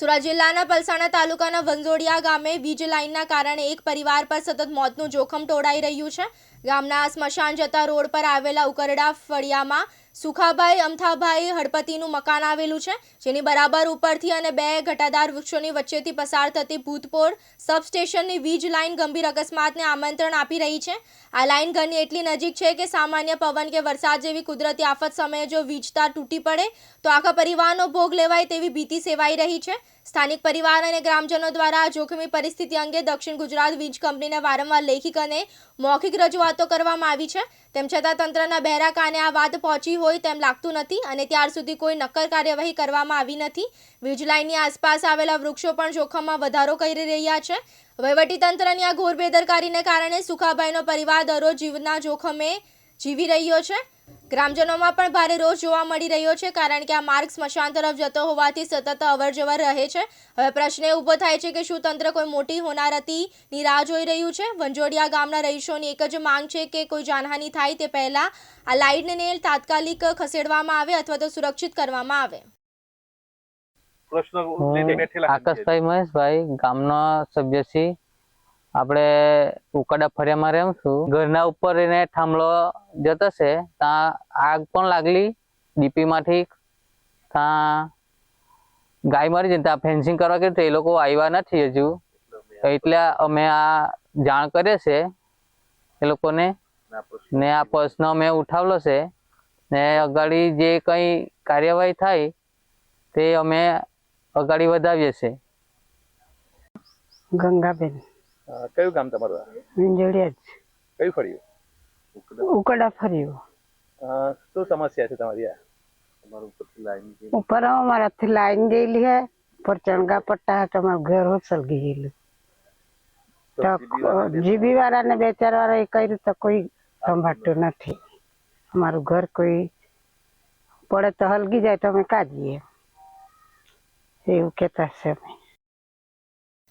સુરત જિલ્લાના પલસાણા તાલુકાના વંજોડિયા ગામે વીજ લાઇનના કારણે એક પરિવાર પર સતત મોતનું જોખમ ટોળાઈ રહ્યું છે. ગામના સ્મશાન જતા રોડ પર આવેલા ઉકરડા ફળિયામાં સુખાભાઈ, અમથાભાઈ હળપતિનું મકાન આવેલું છે, જેની બરાબર ઉપરથી અને બે ઘટાદાર વૃક્ષોની વચ્ચેથી પસાર થતી ભૂતપોળ સબસ્ટેશનની વીજ લાઇન ગંભીર અકસ્માતને આમંત્રણ આપી રહી છે. આ લાઇન ઘરની એટલી નજીક છે કે સામાન્ય પવન કે વરસાદ જેવી કુદરતી આફત સમયે જો વીજ તાર તૂટી પડે, તો આખા પરિવારનો ભોગ લેવાય તેવી ભીતિ સેવાઈ રહી છે. સ્થાનિક પરિવાર અને ગ્રામજનો દ્વારા જોખમી પરિસ્થિતિ અંગે દક્ષિણ ગુજરાત વીજ કંપનીને વારંવાર લેખિત અને મૌખિક રજૂઆતો કરવામાં આવી છે. તેમ છતાં તંત્રના બહેરા કાને આ વાત પહોંચી હોય તેમ લાગતું નથી અને ત્યાર સુધી કોઈ નક્કર કાર્યવાહી કરવામાં આવી નથી. વીજ લાઇનની આસપાસ આવેલા વૃક્ષો પણ જોખમમાં વધારો કરી રહ્યા છે. વહીવટીતંત્રની આ ઘોર બેદરકારીને કારણે સુખાભાઈનો પરિવાર દરરોજ જીવના જોખમે જીવી રહ્યો છે. ગ્રામજનોમાં પણ ભારે રોષ જોવા મળી રહ્યો છે કારણ કે આ માર્ગ સ્મશાન તરફ જતો હોવાથી સતત અવરજવર રહે છે. હવે પ્રશ્ન એ ઊભો થાય છે કે શું તંત્ર કોઈ મોટી હોનારતીની રાહ જોઈ રહ્યું છે? વંજોડિયા ગામના રહીશોની એક જ માંગ છે કે કોઈ જાનહાનિ થાય તે પહેલાં આ લાઇટને તાત્કાલિક ખસેડવામાં આવે અથવા તો સુરક્ષિત કરવામાં આવે. પ્રશ્ન. આકાશભાઈ મહેશભાઈ ગામના સભ્ય છીએ. આપણે ઉકાડા ફરિયામાં રહું છું ઘરના ઉપર એને થાંભલો જતો છે, ત્યાં આગ પણ લાગલી, ડીપીમાંથી ત્યાં ગાય મરી ત્યાં ફેન્સિંગ કરવા કે એ લોકો આવ્યા નથી હજુ. એટલે અમે આ જાણ કરીએ છે, એ લોકોને. ને આ પ્રશ્ન અમે ઉઠાવેલો છે, ને અગાડી જે કંઈ કાર્યવાહી થાય, તે અમે અગાડી વધાવીએ છીએ ગંગાબેન. કયું ગામ તમારું આ? જ. કયું ફળ્યું ઉકડા. ફર્યું. અ, શું સમસ્યા છે તમારી આ? તમારું ઉપરથી લાઈન છે. ઉપર અમારાથી લાઈન ગયેલી હે. પર ચણગા પટ્ટા હતા અમારું ઘર હોસલ ગયેલું. તો તો જીબી વાળા ને બે ચાર વાળા એ કર્યું તો કોઈ સંભાળતું નથી. અમારું ઘર કોઈ પડે તો હલગી જાય તો અમે કાઢીએ. એવું કહેતા છે અમે.